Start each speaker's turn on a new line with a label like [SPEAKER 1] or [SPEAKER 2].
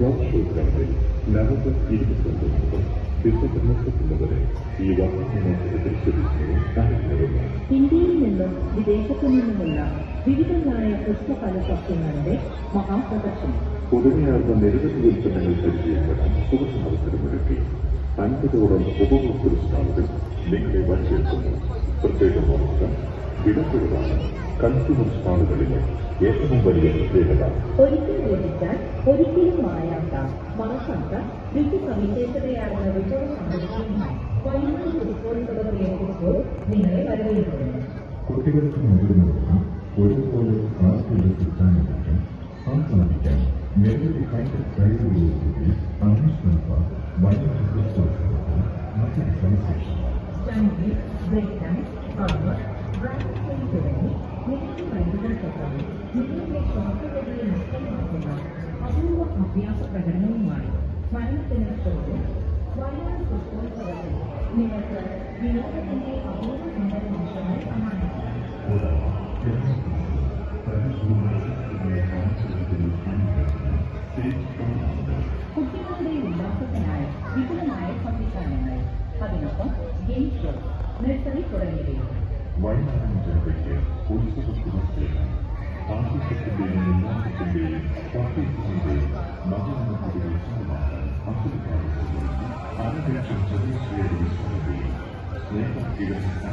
[SPEAKER 1] November ഇരുപത്തൊമ്പത് മുതൽ December ഈ വാഹനമത്സരത്തിൽ ശ്രദ്ധിക്കുകയും കാര്യങ്ങളുമാണ്
[SPEAKER 2] ഇന്ത്യയിൽ നിന്നും വിദേശത്തു നിന്നുമുള്ള വിവിധങ്ങളായ പുസ്തകല സസ്യങ്ങളുടെ മഹാപ്രദർശനം.
[SPEAKER 1] പുതുമയാർന്ന നിരവധി ഉൽപ്പന്നങ്ങൾ പരിചയപ്പെടാൻ സുഖസമവസരമൊരുക്കി അൻപതോളം ഉപഭോക്തൃ സ്റ്റാളുകൾ നിങ്ങളെ വരവേൽക്കുന്നു പ്രത്യേകം ഓർക്കുക വിലക്കുറവാണ് കൺസ്യൂമർ സ്റ്റാളുകളിലെ ഏറ്റവും വലിയ പ്രത്യേകത.
[SPEAKER 2] ഒരിക്കൽ യോജിച്ചാൽ ഒരിക്കലും മായാത്ത മറക്കാത്ത വിധി സവിശേഷതയാർന്ന വിഭവ സമൃദ്ധിയുമായി വൈകുന്നേരം ഉൾപ്പെടുത്തുന്നവർ ഏൽക്കുമ്പോൾ നിങ്ങളെ വരവേൽക്കുന്നു.
[SPEAKER 3] കുട്ടികൾക്ക് മുതിർന്നവർക്കും ഒരുപോലെ ക്ലാസ്സുകൾ
[SPEAKER 2] അഭ്യാസ പ്രകടനവുമായി മരണത്തിന് ശേഷം വയനാട് പുസ്തകത്തിൽ നിങ്ങൾക്ക് വിനോദത്തിന്റെ അപൂർവ സുന്ദര നിമിഷങ്ങൾ കുട്ടികളുടെ ഉല്ലാസത്തിനായി വിപുലമായ സംവിധാനങ്ങൾ അതിനൊപ്പം ഗെയിം ഷോ നഴ്സറി തുടങ്ങിയവയും.
[SPEAKER 1] വയനാടൻ ജനതയ്ക്ക് ഉത്സവ ആഘോഷത്തിന്റെയും Thank you.